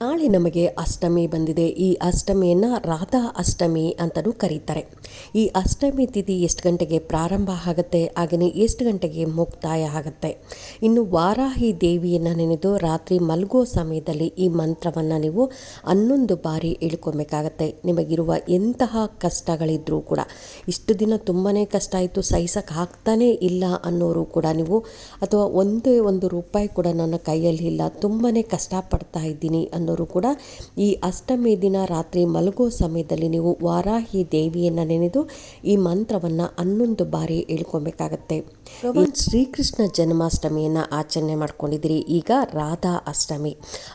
ನಾಳೆ ನಮಗೆ ಅಷ್ಟಮಿ ಬಂದಿದೆ. ಈ ಅಷ್ಟಮಿಯನ್ನು ರಾಧಾ ಅಷ್ಟಮಿ ಅಂತಲೂ ಕರೀತಾರೆ. ಈ ಅಷ್ಟಮಿ ತಿಥಿ ಎಷ್ಟು ಗಂಟೆಗೆ ಪ್ರಾರಂಭ ಆಗುತ್ತೆ? ಹಾಗೆಯೇ ಎಷ್ಟು ಗಂಟೆಗೆ ಮುಕ್ತಾಯ ಆಗುತ್ತೆ? ಇನ್ನು ವಾರಾಹಿ ದೇವಿಯನ್ನು ನೆನೆದು ರಾತ್ರಿ ಮಲಗೋ ಸಮಯದಲ್ಲಿ ಈ ಮಂತ್ರವನ್ನು ನೀವು ಹನ್ನೊಂದು ಬಾರಿ ಇಳ್ಕೊಬೇಕಾಗತ್ತೆ ನಿಮಗಿರುವ ಎಂತಹ ಕಷ್ಟಗಳಿದ್ರೂ ಕೂಡ. ಇಷ್ಟು ದಿನ ತುಂಬಾ ಕಷ್ಟ ಆಯಿತು. ಸಹಿಸಕ್ಕೆ ಆಗ್ತಾನೇ ಇಲ್ಲ ಅನ್ನೋರು ಕೂಡ ನೀವು, ಅಥವಾ ಒಂದೇ ಒಂದು ರೂಪಾಯಿ ಕೂಡ ನನ್ನ ಕೈಯಲ್ಲಿ ಇಲ್ಲ. ತುಂಬಾ ಕಷ್ಟಪಡ್ತಾ ಇದ್ದೀನಿ ಅನ್ನೋರು ಕೂಡ ಈ ಅಷ್ಟಮಿ ದಿನ ರಾತ್ರಿ ಮಲಗೋ ಸಮಯದಲ್ಲಿ ನೀವು ವಾರಾಹಿ ದೇವಿಯನ್ನು ನೆನೆದು ಈ ಮಂತ್ರವನ್ನು ಹನ್ನೊಂದು ಬಾರಿ ಹೇಳ್ಕೊಬೇಕಾಗತ್ತೆ. ಶ್ರೀಕೃಷ್ಣ ಜನ್ಮಾಷ್ಟಮಿಯನ್ನು ಆಚರಣೆ ಮಾಡ್ಕೊಂಡಿದ್ದೀರಿ. ಈಗ ರಾಧಾ ಅಷ್ಟಮಿ.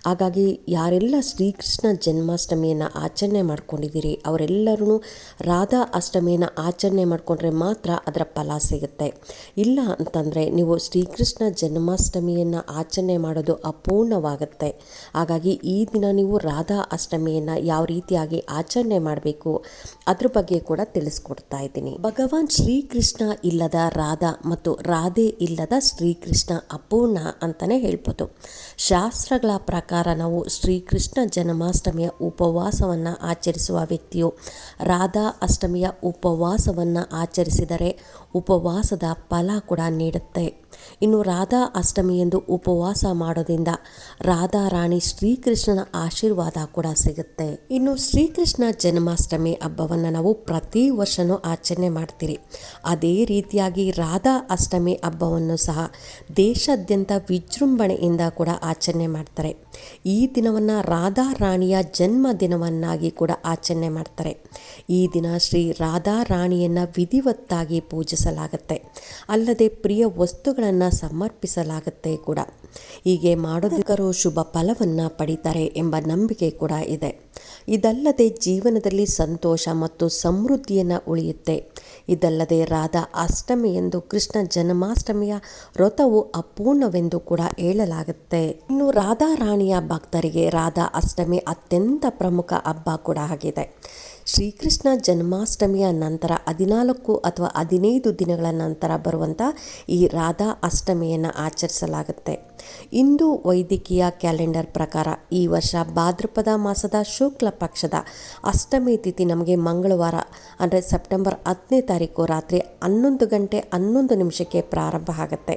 ಹಾಗಾಗಿ ಯಾರೆಲ್ಲ ಶ್ರೀಕೃಷ್ಣ ಜನ್ಮಾಷ್ಟಮಿಯನ್ನು ಆಚರಣೆ ಮಾಡ್ಕೊಂಡಿದ್ದೀರಿ ಅವರೆಲ್ಲರೂ ರಾಧಾ ಅಷ್ಟಮಿಯನ್ನು ಆಚರಣೆ ಮಾಡಿಕೊಂಡ್ರೆ ಮಾತ್ರ ಅದರ ಫಲ ಸಿಗುತ್ತೆ. ಇಲ್ಲ ಅಂತಂದರೆ ನೀವು ಶ್ರೀಕೃಷ್ಣ ಜನ್ಮಾಷ್ಟಮಿಯನ್ನು ಆಚರಣೆ ಮಾಡೋದು ಅಪೂರ್ಣವಾಗುತ್ತೆ. ಹಾಗಾಗಿ ಈ ದಿನ ನೀವು ರಾಧಾ ಅಷ್ಟಮಿಯನ್ನು ಯಾವ ರೀತಿಯಾಗಿ ಆಚರಣೆ ಮಾಡಬೇಕು ಅದ್ರ ಬಗ್ಗೆ ಕೂಡ ತಿಳಿಸ್ಕೊಡ್ತಾ ಇದ್ದೀನಿ. ಭಗವಾನ್ ಶ್ರೀಕೃಷ್ಣ ಇಲ್ಲದ ರಾಧಾ ಮತ್ತು ರಾಧೆ ಇಲ್ಲದ ಶ್ರೀಕೃಷ್ಣ ಅಪೂರ್ಣ ಅಂತಲೇ ಹೇಳ್ಬೋದು. ಶಾಸ್ತ್ರಗಳ ಪ್ರಕಾರ ನಾವು ಶ್ರೀಕೃಷ್ಣ ಜನ್ಮಾಷ್ಟಮಿಯ ಉಪವಾಸವನ್ನು ಆಚರಿಸುವ ವ್ಯಕ್ತಿಯು ರಾಧಾ ಅಷ್ಟಮಿಯ ಉಪವಾಸವನ್ನು ಆಚರಿಸಿದರೆ ಉಪವಾಸದ ಫಲ ಕೂಡ ನೀಡುತ್ತೆ. ಇನ್ನು ರಾಧಾ ಅಷ್ಟಮಿ ಎಂದು ಉಪವಾಸ ಮಾಡೋದ್ರಿಂದ ರಾಧಾ ರಾಣಿ ಶ್ರೀಕೃಷ್ಣನ ಆಶೀರ್ವಾದ ಕೂಡ ಸಿಗುತ್ತೆ. ಇನ್ನು ಶ್ರೀಕೃಷ್ಣ ಜನ್ಮಾಷ್ಟಮಿ ಹಬ್ಬವನ್ನು ನಾವು ಪ್ರತಿ ವರ್ಷನೂ ಆಚರಣೆ ಮಾಡ್ತೀರಿ. ಅದೇ ರೀತಿಯಾಗಿ ರಾಧಾ ಅಷ್ಟಮಿ ಹಬ್ಬವನ್ನು ಸಹ ದೇಶಾದ್ಯಂತ ವಿಜೃಂಭಣೆಯಿಂದ ಕೂಡ ಆಚರಣೆ ಮಾಡ್ತಾರೆ. ಈ ದಿನವನ್ನು ರಾಧಾ ರಾಣಿಯ ಜನ್ಮ ದಿನವನ್ನಾಗಿ ಕೂಡ ಆಚರಣೆ ಮಾಡ್ತಾರೆ. ಈ ದಿನ ಶ್ರೀ ರಾಧಾ ರಾಣಿಯನ್ನು ವಿಧಿವತ್ತಾಗಿ ಪೂಜಿಸಲಾಗುತ್ತೆ. ಅಲ್ಲದೆ ಪ್ರಿಯ ವಸ್ತುಗಳನ್ನು ಸಮರ್ಪಿಸಲಾಗುತ್ತೆ ಕೂಡ. ಹೀಗೆ ಮಾಡೋದಕ್ಕರು ಶುಭ ಫಲವನ್ನು ಪಡಿತಾರೆ ಎಂಬ ನಂಬಿಕೆ ಕೂಡ ಇದೆ. ಇದಲ್ಲದೆ ಜೀವನದಲ್ಲಿ ಸಂತೋಷ ಮತ್ತು ಸಮೃದ್ಧಿಯನ್ನು ಉಳಿಯುತ್ತೆ. ಇದಲ್ಲದೆ ರಾಧಾ ಅಷ್ಟಮಿ ಎಂದು ಕೃಷ್ಣ ಜನ್ಮಾಷ್ಟಮಿಯ ವ್ರತವು ಅಪೂರ್ಣವೆಂದು ಕೂಡ ಹೇಳಲಾಗುತ್ತೆ. ಇನ್ನು ರಾಧಾ ರಾಣಿಯ ಭಕ್ತರಿಗೆ ರಾಧಾ ಅಷ್ಟಮಿ ಅತ್ಯಂತ ಪ್ರಮುಖ ಹಬ್ಬ ಕೂಡ ಆಗಿದೆ. ಶ್ರೀಕೃಷ್ಣ ಜನ್ಮಾಷ್ಟಮಿಯ ನಂತರ ಹದಿನಾಲ್ಕು ಅಥವಾ ಹದಿನೈದು ದಿನಗಳ ನಂತರ ಬರುವಂಥ ಈ ರಾಧಾ ಅಷ್ಟಮಿಯನ್ನು ಆಚರಿಸಲಾಗುತ್ತೆ. ಇಂದು ವೈದ್ಯಕೀಯ ಕ್ಯಾಲೆಂಡರ್ ಪ್ರಕಾರ ಈ ವರ್ಷ ಭಾದ್ರಪದ ಮಾಸದ ಶುಕ್ಲ ಪಕ್ಷದ ಅಷ್ಟಮಿ ತಿಥಿ ನಮಗೆ ಮಂಗಳವಾರ, ಅಂದರೆ ಸೆಪ್ಟೆಂಬರ್ ಹತ್ತನೇ ತಾರೀಕು ರಾತ್ರಿ ಹನ್ನೊಂದು ಗಂಟೆ ಹನ್ನೊಂದು ನಿಮಿಷಕ್ಕೆ ಪ್ರಾರಂಭ ಆಗುತ್ತೆ.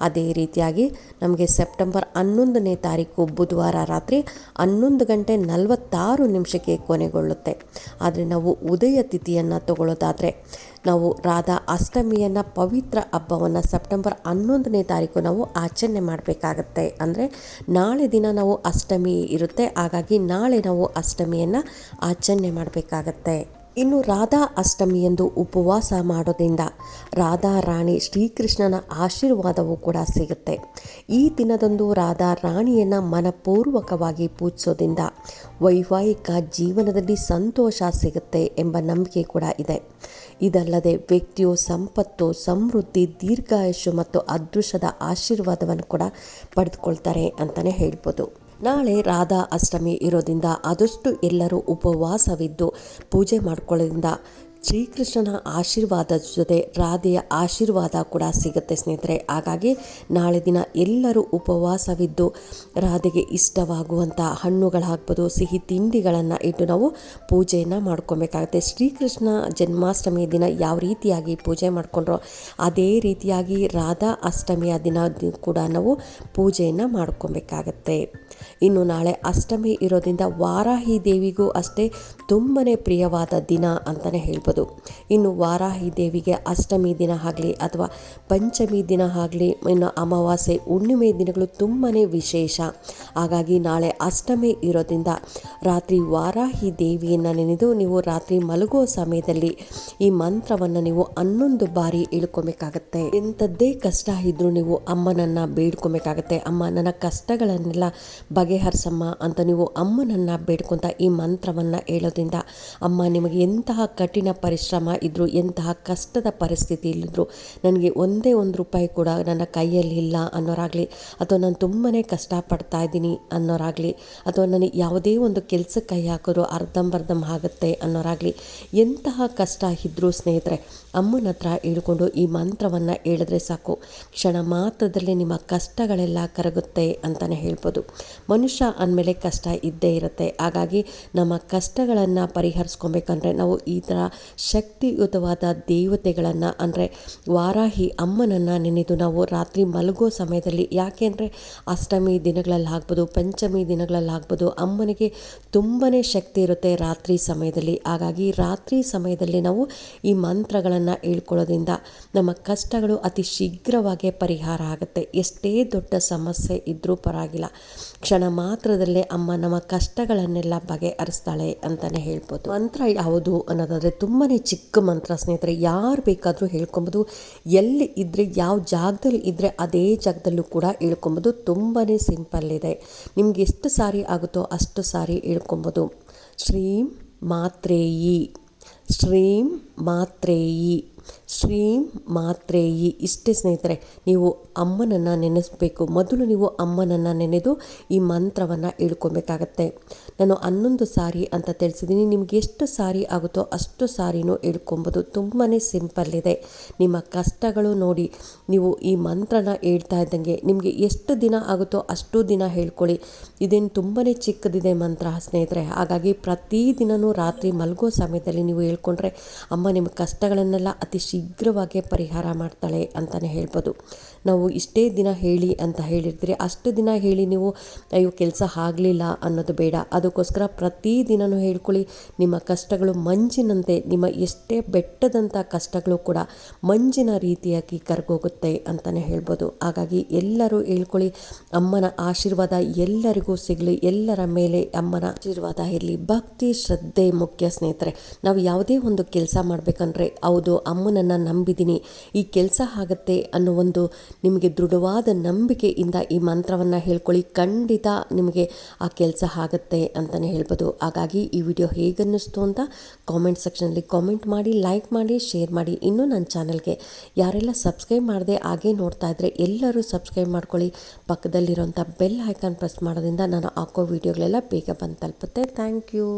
ಅದೇ ರೀತಿಯಾಗಿ ನಮಗೆ ಸೆಪ್ಟೆಂಬರ್ ಹನ್ನೊಂದನೇ ತಾರೀಕು ಬುಧವಾರ ರಾತ್ರಿ ಹನ್ನೊಂದು ಗಂಟೆ ನಲವತ್ತಾರು ನಿಮಿಷಕ್ಕೆ ಕೊನೆಗೊಳ್ಳುತ್ತೆ. ಆದರೆ ನಾವು ಉದಯ ತಿಥಿಯನ್ನು ತಗೊಳ್ಳೋದಾದರೆ ನಾವು ರಾಧಾ ಅಷ್ಟಮಿಯನ್ನು ಪವಿತ್ರ ಹಬ್ಬವನ್ನು ಸೆಪ್ಟೆಂಬರ್ ಹನ್ನೊಂದನೇ ತಾರೀಕು ನಾವು ಆಚರಣೆ ಮಾಡಬೇಕಾಗತ್ತೆ. ಅಂದರೆ ನಾಳೆ ದಿನ ನಾವು ಅಷ್ಟಮಿ ಇರುತ್ತೆ. ಹಾಗಾಗಿ ನಾಳೆ ನಾವು ಅಷ್ಟಮಿಯನ್ನು ಆಚರಣೆ ಮಾಡಬೇಕಾಗತ್ತೆ. ಇನ್ನು ರಾಧಾ ಅಷ್ಟಮಿಯಂದು ಉಪವಾಸ ಮಾಡೋದ್ರಿಂದ ರಾಧಾ, ರಾಣಿ ಶ್ರೀಕೃಷ್ಣನ ಆಶೀರ್ವಾದವು ಕೂಡ ಸಿಗುತ್ತೆ. ಈ ದಿನದಂದು ರಾಧಾ ರಾಣಿಯನ್ನು ಮನಪೂರ್ವಕವಾಗಿ ಪೂಜಿಸೋದ್ರಿಂದ ವೈವಾಹಿಕ ಜೀವನದಲ್ಲಿ ಸಂತೋಷ ಸಿಗುತ್ತೆ ಎಂಬ ನಂಬಿಕೆ ಕೂಡ ಇದೆ. ಇದಲ್ಲದೆ ವ್ಯಕ್ತಿಯು ಸಂಪತ್ತು, ಸಮೃದ್ಧಿ, ದೀರ್ಘಾಯುಷ್ಯ ಮತ್ತು ಅದೃಶ್ಯದ ಆಶೀರ್ವಾದವನ್ನು ಕೂಡ ಪಡೆದುಕೊಳ್ತಾರೆ ಅಂತಲೇ ಹೇಳ್ಬೋದು. ನಾಳೆ ರಾಧಾ ಅಷ್ಟಮಿ ಇರೋದ್ರಿಂದ ಆದಷ್ಟು ಎಲ್ಲರೂ ಉಪವಾಸವಿದ್ದು ಪೂಜೆ ಮಾಡ್ಕೊಳ್ಳೋದ್ರಿಂದ ಶ್ರೀಕೃಷ್ಣನ ಆಶೀರ್ವಾದ ಜೊತೆ ರಾಧೆಯ ಆಶೀರ್ವಾದ ಕೂಡ ಸಿಗುತ್ತೆ ಸ್ನೇಹಿತರೆ. ಹಾಗಾಗಿ ನಾಳೆ ದಿನ ಎಲ್ಲರೂ ಉಪವಾಸವಿದ್ದು ರಾಧೆಗೆ ಇಷ್ಟವಾಗುವಂಥ ಹಣ್ಣುಗಳಾಗ್ಬೋದು, ಸಿಹಿ ತಿಂಡಿಗಳನ್ನು ಇಟ್ಟು ನಾವು ಪೂಜೆಯನ್ನು ಮಾಡ್ಕೊಬೇಕಾಗುತ್ತೆ. ಶ್ರೀಕೃಷ್ಣ ಜನ್ಮಾಷ್ಟಮಿ ದಿನ ಯಾವ ರೀತಿಯಾಗಿ ಪೂಜೆ ಮಾಡಿಕೊಂಡ್ರೋ ಅದೇ ರೀತಿಯಾಗಿ ರಾಧಾ ಅಷ್ಟಮಿಯ ದಿನ ಕೂಡ ನಾವು ಪೂಜೆಯನ್ನು ಮಾಡ್ಕೊಬೇಕಾಗತ್ತೆ. ಇನ್ನು ನಾಳೆ ಅಷ್ಟಮಿ ಇರೋದ್ರಿಂದ ವಾರಾಹಿ ದೇವಿಗೂ ಅಷ್ಟೇ ತುಂಬನೇ ಪ್ರಿಯವಾದ ದಿನ ಅಂತಲೇ ಹೇಳ್ಬೋದು. ಇನ್ನು ವಾರಾಹಿ ದೇವಿಗೆ ಅಷ್ಟಮಿ ದಿನ ಆಗಲಿ ಅಥವಾ ಪಂಚಮಿ ದಿನ ಆಗಲಿ, ಇನ್ನು ಅಮಾವಾಸ್ಯೆ, ಹುಣ್ಣಿಮೆ ದಿನಗಳು ತುಂಬಾ ವಿಶೇಷ. ಹಾಗಾಗಿ ನಾಳೆ ಅಷ್ಟಮಿ ಇರೋದ್ರಿಂದ ರಾತ್ರಿ ವಾರಾಹಿ ದೇವಿಯನ್ನು ನೆನೆದು ನೀವು ರಾತ್ರಿ ಮಲಗುವ ಸಮಯದಲ್ಲಿ ಈ ಮಂತ್ರವನ್ನು ನೀವು ಹನ್ನೊಂದು ಬಾರಿ ಇಳ್ಕೊಬೇಕಾಗತ್ತೆ. ಎಂಥದ್ದೇ ಕಷ್ಟ ಇದ್ದರೂ ನೀವು ಅಮ್ಮನನ್ನು ಬೇಡ್ಕೊಬೇಕಾಗತ್ತೆ. ಅಮ್ಮ, ನನ್ನ ಕಷ್ಟಗಳನ್ನೆಲ್ಲ ಬಗೆಹರಿಸಮ್ಮ ಅಂತ ನೀವು ಅಮ್ಮನನ್ನು ಬೇಡ್ಕೊತ ಈ ಮಂತ್ರವನ್ನು ಅಮ್ಮ, ನಿಮಗೆ ಎಂತಹ ಕಠಿಣ ಪರಿಶ್ರಮ ಇದ್ದರೂ ಎಂತಹ ಕಷ್ಟದ ಪರಿಸ್ಥಿತಿ ಇಲ್ಲಿದ್ರು, ನನಗೆ ಒಂದೇ ಒಂದು ರೂಪಾಯಿ ಕೂಡ ನನ್ನ ಕೈಯಲ್ಲಿ ಇಲ್ಲ ಅನ್ನೋರಾಗಲಿ, ಅಥವಾ ನಾನು ತುಂಬಾ ಕಷ್ಟಪಡ್ತಾ ಇದ್ದೀನಿ ಅನ್ನೋರಾಗಲಿ, ಅಥವಾ ನನಗೆ ಯಾವುದೇ ಒಂದು ಕೆಲಸ ಕೈ ಹಾಕಿದ್ರು ಅರ್ಧಂಬರ್ಧಂ ಆಗುತ್ತೆ ಅನ್ನೋರಾಗಲಿ, ಎಂತಹ ಕಷ್ಟ ಇದ್ದರೂ ಸ್ನೇಹಿತರೆ ಅಮ್ಮನ ಹತ್ರ ಹೇಳ್ಕೊಂಡು ಈ ಮಂತ್ರವನ್ನು ಹೇಳಿದ್ರೆ ಸಾಕು. ಕ್ಷಣ ಮಾತ್ರದಲ್ಲಿ ನಿಮ್ಮ ಕಷ್ಟಗಳೆಲ್ಲ ಕರಗುತ್ತೆ ಅಂತಲೇ ಹೇಳ್ಬೋದು. ಮನುಷ್ಯ ಅಂದಮೇಲೆ ಕಷ್ಟ ಇದ್ದೇ ಇರುತ್ತೆ. ಹಾಗಾಗಿ ನಮ್ಮ ಕಷ್ಟಗಳನ್ನು ಪರಿಹರಿಸ್ಕೊಬೇಕಂದ್ರೆ ನಾವು ಈ ಥರ ಶಕ್ತಿಯುತವಾದ ದೇವತೆಗಳನ್ನು ಅಂದರೆ ವಾರಾಹಿ ಅಮ್ಮನನ್ನು ನೆನೆದು ನಾವು ರಾತ್ರಿ ಮಲಗೋ ಸಮಯದಲ್ಲಿ ಯಾಕೆಂದರೆ ಅಷ್ಟಮಿ ದಿನಗಳಲ್ಲಿ ಆಗ್ಬೋದು, ಪಂಚಮಿ ದಿನಗಳಲ್ಲಿ ಆಗ್ಬೋದು ಅಮ್ಮನಿಗೆ ತುಂಬಾ ಶಕ್ತಿ ಇರುತ್ತೆ ರಾತ್ರಿ ಸಮಯದಲ್ಲಿ. ಹಾಗಾಗಿ ರಾತ್ರಿ ಸಮಯದಲ್ಲಿ ನಾವು ಈ ಮಂತ್ರಗಳನ್ನು ಹೇಳ್ಕೊಳ್ಳೋದ್ರಿಂದ ನಮ್ಮ ಕಷ್ಟಗಳು ಅತಿ ಶೀಘ್ರವಾಗಿ ಪರಿಹಾರ ಆಗುತ್ತೆ. ಎಷ್ಟೇ ದೊಡ್ಡ ಸಮಸ್ಯೆ ಇದ್ದರೂ ಪರವಾಗಿಲ್ಲ. ಕ್ಷಣ ಮಾತ್ರದಲ್ಲೇ ಅಮ್ಮ ನಮ್ಮ ಕಷ್ಟಗಳನ್ನೆಲ್ಲ ಬಗೆಹರಿಸ್ತಾಳೆ ಅಂತಲೇ ಹೇಳ್ಬೋದು. ಮಂತ್ರ ಯಾವುದು ಅನ್ನೋದಾದರೆ ತುಂಬಾ ಚಿಕ್ಕ ಮಂತ್ರ ಸ್ನೇಹಿತರೆ, ಯಾರು ಬೇಕಾದರೂ ಹೇಳ್ಕೊಬೋದು. ಎಲ್ಲಿ ಇದ್ದರೆ ಯಾವ ಜಾಗದಲ್ಲಿ ಇದ್ದರೆ ಅದೇ ಜಾಗದಲ್ಲೂ ಕೂಡ ಹೇಳ್ಕೊಬೋದು. ತುಂಬಾ ಸಿಂಪಲ್ ಇದೆ. ನಿಮ್ಗೆ ಎಷ್ಟು ಸಾರಿ ಆಗುತ್ತೋ ಅಷ್ಟು ಸಾರಿ ಹೇಳ್ಕೊಬೋದು. ಶ್ರೀ ಮಾತ್ರೇಯಿ. ಶ್ರೀಂ ಮಾತ್ರೇಯಿ ಶ್ರೀಂ ಮಾತ್ರೇಯಿ ಇಷ್ಟೇ ಸ್ನೇಹಿತರೆ, ನೀವು ಅಮ್ಮನನ್ನು ನೆನೆಸಬೇಕು. ಮೊದಲು ನೀವು ಅಮ್ಮನನ್ನು ನೆನೆದು ಈ ಮಂತ್ರವನ್ನು ಹೇಳ್ಕೊಬೇಕಾಗತ್ತೆ. ನಾನು ಹನ್ನೊಂದು ಸಾರಿ ಅಂತ ತಿಳಿಸಿದ್ದೀನಿ. ನಿಮ್ಗೆ ಎಷ್ಟು ಸಾರಿ ಆಗುತ್ತೋ ಅಷ್ಟು ಸಾರಿನೂ ಹೇಳ್ಕೊಬೋದು. ತುಂಬಾ ಸಿಂಪಲ್ ಇದೆ. ನಿಮ್ಮ ಕಷ್ಟಗಳು ನೋಡಿ ನೀವು ಈ ಮಂತ್ರನ ಹೇಳ್ತಾ ಇದ್ದಂಗೆ ನಿಮಗೆ ಎಷ್ಟು ದಿನ ಆಗುತ್ತೋ ಅಷ್ಟು ದಿನ ಹೇಳ್ಕೊಳ್ಳಿ. ಇದೇನು ತುಂಬಾ ಚಿಕ್ಕದಿದೆ ಮಂತ್ರ ಸ್ನೇಹಿತರೆ. ಹಾಗಾಗಿ ಪ್ರತಿದಿನವೂ ರಾತ್ರಿ ಮಲಗೋ ಸಮಯದಲ್ಲಿ ನೀವು ಹೇಳ್ಕೊಂಡ್ರೆ, ಅಮ್ಮ, ನಿಮ್ಮ ಕಷ್ಟಗಳನ್ನೆಲ್ಲ ಅತಿ ಶೀಘ್ರವಾಗಿ ಪರಿಹಾರ ಮಾಡ್ತಾಳೆ ಅಂತಲೇ ಹೇಳ್ಬೋದು. ನಾವು ಇಷ್ಟೇ ದಿನ ಹೇಳಿ ಅಂತ ಹೇಳಿರ್ತೀರಿ. ಅಷ್ಟು ದಿನ ಹೇಳಿ ನೀವು, ಅಯ್ಯೋ, ಕೆಲಸ ಆಗಲಿಲ್ಲ ಅನ್ನೋದು ಬೇಡ. ಅದಕ್ಕೋಸ್ಕರ ಪ್ರತಿದಿನವೂ ಹೇಳ್ಕೊಳ್ಳಿ. ನಿಮ್ಮ ಕಷ್ಟಗಳು ಮಂಜಿನಂತೆ, ನಿಮ್ಮ ಎಷ್ಟೇ ಬೆಟ್ಟದಂಥ ಕಷ್ಟಗಳು ಕೂಡ ಮಂಜಿನ ರೀತಿಯಾಗಿ ಕರ್ಗೋಗುತ್ತೆ ಅಂತಲೇ ಹೇಳ್ಬೋದು. ಹಾಗಾಗಿ ಎಲ್ಲರೂ ಹೇಳ್ಕೊಳ್ಳಿ. ಅಮ್ಮನ ಆಶೀರ್ವಾದ ಎಲ್ಲರಿಗೂ ಸಿಗಲಿ. ಎಲ್ಲರ ಮೇಲೆ ಅಮ್ಮನ ಆಶೀರ್ವಾದ ಇರಲಿ. ಭಕ್ತಿ, ಶ್ರದ್ಧೆ ಮುಖ್ಯ ಸ್ನೇಹಿತರೆ. ನಾವು ಯಾವುದೇ ಒಂದು ಕೆಲಸ ಮಾಡಬೇಕಂದ್ರೆ, ಹೌದು ಅಮ್ಮನನ್ನು ನಂಬಿದ್ದೀನಿ ಈ ಕೆಲಸ ಆಗುತ್ತೆ ಅನ್ನೋ ಒಂದು ನಿಮಗೆ ದೃಢವಾದ ನಂಬಿಕೆಯಿಂದ ಈ ಮಂತ್ರವನ್ನು ಹೇಳ್ಕೊಳ್ಳಿ. ಖಂಡಿತ ನಿಮಗೆ ಆ ಕೆಲಸ ಆಗುತ್ತೆ ಅಂತಲೇ ಹೇಳ್ಬೋದು. ಹಾಗಾಗಿ ಈ ವಿಡಿಯೋ ಹೇಗನ್ನಿಸ್ತು ಅಂತ ಕಾಮೆಂಟ್ ಸೆಕ್ಷನಲ್ಲಿ ಕಾಮೆಂಟ್ ಮಾಡಿ ಲೈಕ್ ಮಾಡಿ ಶೇರ್ ಮಾಡಿ. ಇನ್ನೂ ನನ್ನ ಚಾನಲ್ಗೆ ಯಾರೆಲ್ಲ ಸಬ್ಸ್ಕ್ರೈಬ್ ಮಾಡದೆ ಹಾಗೆ ನೋಡ್ತಾ ಇದ್ದರೆ ಎಲ್ಲರೂ ಸಬ್ಸ್ಕ್ರೈಬ್ ಮಾಡ್ಕೊಳ್ಳಿ. ಪಕ್ಕದಲ್ಲಿರೋಂಥ ಬೆಲ್ ಐಕಾನ್ ಪ್ರೆಸ್ ಮಾಡೋದ್ರಿಂದ ನಾನು ಹಾಕೋ ವಿಡಿಯೋಗಳೆಲ್ಲ ಬೇಗ ಬಂದು ತಲುಪುತ್ತೆ. Thank you